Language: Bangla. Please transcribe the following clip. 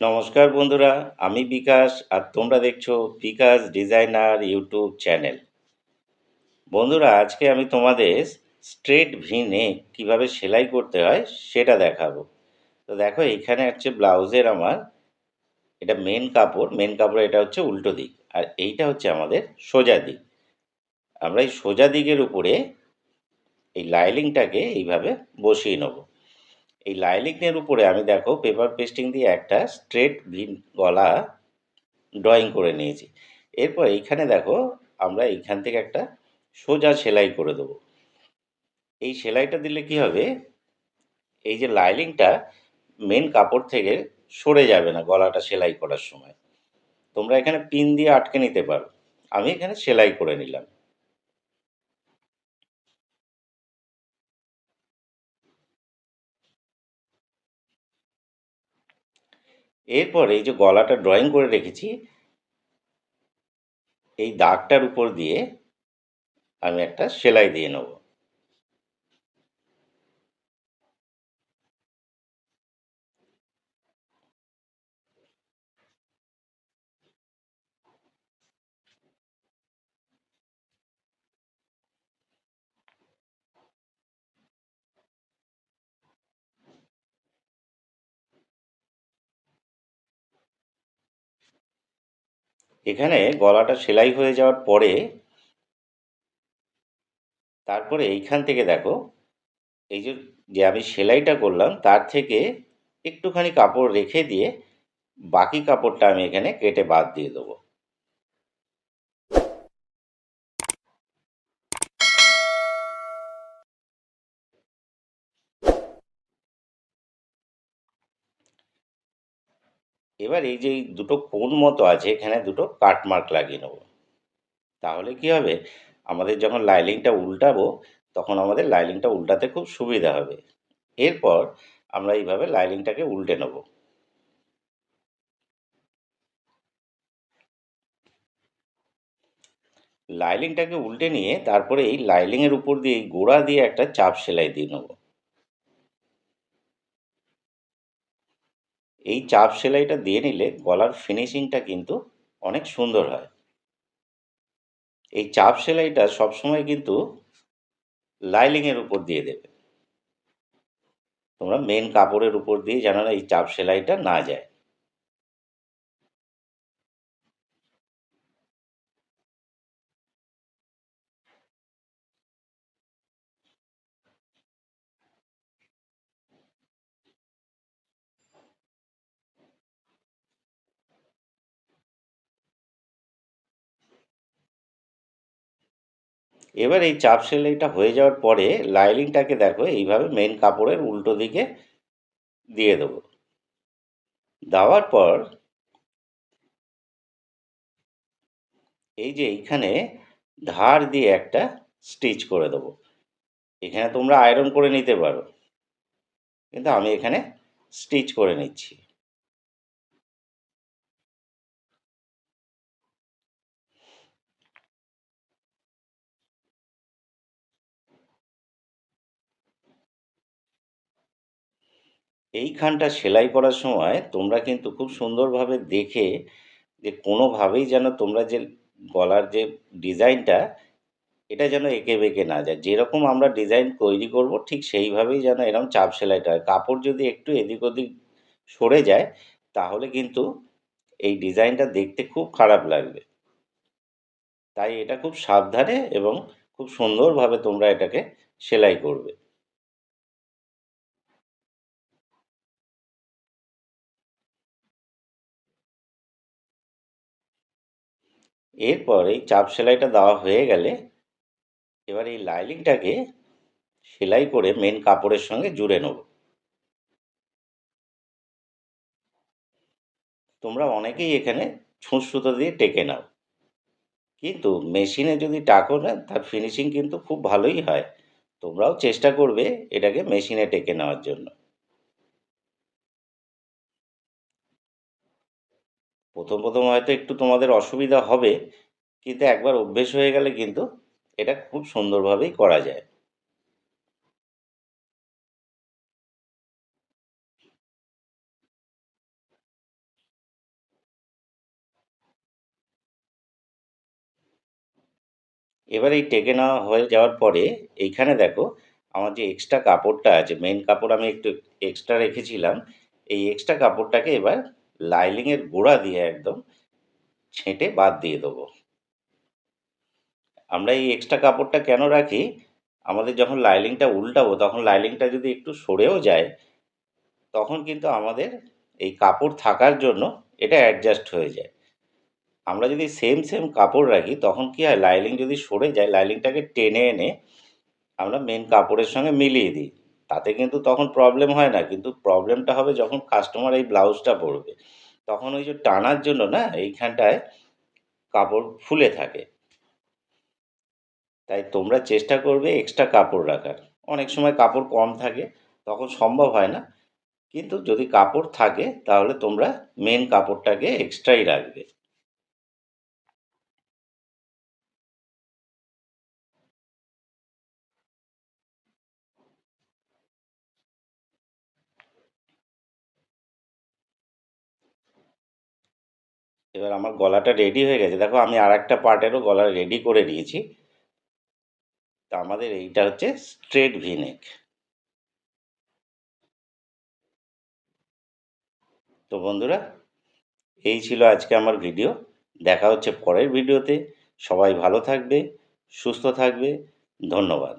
নমস্কার বন্ধুরা, আমি বিকাশ আর তোমরা দেখছ বিকাশ ডিজাইনার ইউটিউব চ্যানেল। বন্ধুরা, আজকে আমি তোমাদের স্ট্রেট ভি নেক কীভাবে সেলাই করতে হয় সেটা দেখাবো। তো দেখো, এখানে হচ্ছে ব্লাউজের আমার এটা মেন কাপড় মেন কাপড় এটা হচ্ছে উল্টো দিক আর এইটা হচ্ছে আমাদের সোজা দিক। আমরা এই সোজা দিকের উপরে এই লাইলিংটাকে এইভাবে বসিয়ে নেব। এই লাইলিংয়ের উপরে আমি দেখো পেপার পেস্টিং দিয়ে একটা স্ট্রেট ভিন গলা ড্রয়িং করে নিয়েছি। এরপর এইখানে দেখো আমরা এইখান থেকে একটা সোজা সেলাই করে দেবো। এই সেলাইটা দিলে কি হবে? এই যে লাইলিংটা মেন কাপড় থেকে সরে যাবে না গলাটা সেলাই করার সময়। তোমরা এখানে পিন দিয়ে আটকে নিতে পারো। আমি এখানে সেলাই করে নিলাম। এরপর এই যে গলাটা ড্রয়িং করে রেখেছি, এই দাগটার উপর দিয়ে আমি একটা সেলাই দিয়ে নেব। এখানে গলাটা সেলাই হয়ে যাওয়ার পরে তারপরে এইখান থেকে দেখো, এই যে আমি সেলাইটা করলাম, তার থেকে একটুখানি কাপড় রেখে দিয়ে বাকি কাপড়টা আমি এখানে কেটে বাদ দিয়ে দেবো। এবার এই যে দুটো কোণ মতো আছে, এখানে দুটো কাটমার্ক লাগিয়ে নেব। তাহলে কি হবে? আমাদের যখন লাইলিংটা উল্টাবো, তখন আমাদের লাইলিংটা উল্টাতে খুব সুবিধা হবে। এরপর আমরা এইভাবে লাইলিংটাকে উল্টে নেব। লাইলিংটাকে উল্টে নিয়ে তারপরে এই লাইলিংয়ের উপর দিয়ে গোড়া দিয়ে একটা চাপ সেলাই দিয়ে নেব। এই চাপ সেলাইটা দিয়ে নিলে গলার ফিনিশিংটা কিন্তু অনেক সুন্দর হয়। এই চাপ সেলাইটা সবসময় কিন্তু লাইলিংয়ের উপর দিয়ে দেবে। তোমরা মেন কাপড়ের উপর দিয়ে যেন এই চাপ সেলাইটা না যায়। এবার এই চাপ সেলাইটা হয়ে যাওয়ার পরে লাইলিংটাকে দেখো, এইভাবে মেন কাপড়ের উল্টো দিকে দিয়ে দেবো। দেওয়ার পর এই যে এইখানে ধার দিয়ে একটা স্টিচ করে দেবো। এখানে তোমরা আয়রন করে নিতে পারো। কিন্তু আমি এখানে স্টিচ করে নিচ্ছি। এইখানটা সেলাই করার সময় তোমরা কিন্তু খুব সুন্দরভাবে দেখে যে কোনোভাবেই যেন তোমরা যে গলার যে ডিজাইনটা, এটা যেন এঁকে বেঁকে না যায়। যেরকম আমরা ডিজাইন তৈরি করব, ঠিক সেইভাবেই যেন এরকম চাপ সেলাইটা হয়। কাপড় যদি একটু এদিক ওদিক সরে যায়, তাহলে কিন্তু এই ডিজাইনটা দেখতে খুব খারাপ লাগবে। তাই এটা খুব সাবধানে এবং খুব সুন্দরভাবে তোমরা এটাকে সেলাই করবে। এরপর এই চাপ সেলাইটা দেওয়া হয়ে গেলে এবার এই লাইলিংটাকে সেলাই করে মেন কাপড়ের সঙ্গে জুড়ে নেব। তোমরা অনেকেই এখানে ছুঁচ সুতো দিয়ে টেকে নাও। কিন্তু মেশিনে যদি টাকো না তার ফিনিশিং কিন্তু খুব ভালোই হয়। তোমরাও চেষ্টা করবে এটাকে মেশিনে টেকে নেওয়ার জন্য। প্রথম প্রথম হয়তো একটু তোমাদের অসুবিধা হবে, কিন্তু একবার অভ্যেস হয়ে গেলে কিন্তু এটা খুব সুন্দরভাবেই করা যায়। এবার এই টেকে নেওয়া হয়ে যাওয়ার পরে এইখানে দেখো আমার যে এক্সট্রা কাপড়টা আছে মেন কাপড় আমি একটু এক্সট্রা রেখেছিলাম, এই এক্সট্রা কাপড়টাকে এবার লাইলিংয়ের গোড়া দিয়ে একদম ছেঁটে বাদ দিয়ে দেবো। আমরা এই এক্সট্রা কাপড়টা কেন রাখি? আমাদের যখন লাইলিংটা উল্টাবো, তখন লাইলিংটা যদি একটু সরেও যায়, তখন কিন্তু আমাদের এই কাপড় থাকার জন্য এটা অ্যাডজাস্ট হয়ে যায়। আমরা যদি সেম সেম কাপড় রাখি, তখন কী হয়? লাইলিং যদি সরে যায়, লাইলিংটাকে টেনে এনে আমরা মেন কাপড়ের সঙ্গে মিলিয়ে দিই। তাতে কিন্তু তখন প্রবলেম হয় না। কিন্তু প্রবলেমটা হবে যখন কাস্টমার এই ব্লাউজটা পরবে। তখন ওই যে টানার জন্য না, এইখানটায় কাপড় ফুলে থাকে। তাই তোমরা চেষ্টা করবে এক্সট্রা কাপড় রাখার। অনেক সময় কাপড় কম থাকে, তখন সম্ভব হয় না। কিন্তু যদি কাপড় থাকে, তাহলে তোমরা মেন কাপড়টাকে এক্সট্রাই রাখবে। এবার আমার গলাটা রেডি হয়ে গেছে। দেখো আমি আর একটা পার্টেরও গলা রেডি করে নিয়েছি। তা আমাদের এইটা হচ্ছে স্ট্রেট ভিনেক তো বন্ধুরা, এই ছিল আজকে আমার ভিডিও দেখা হচ্ছে পরের ভিডিওতে সবাই ভালো থাকবে, সুস্থ থাকবে। ধন্যবাদ।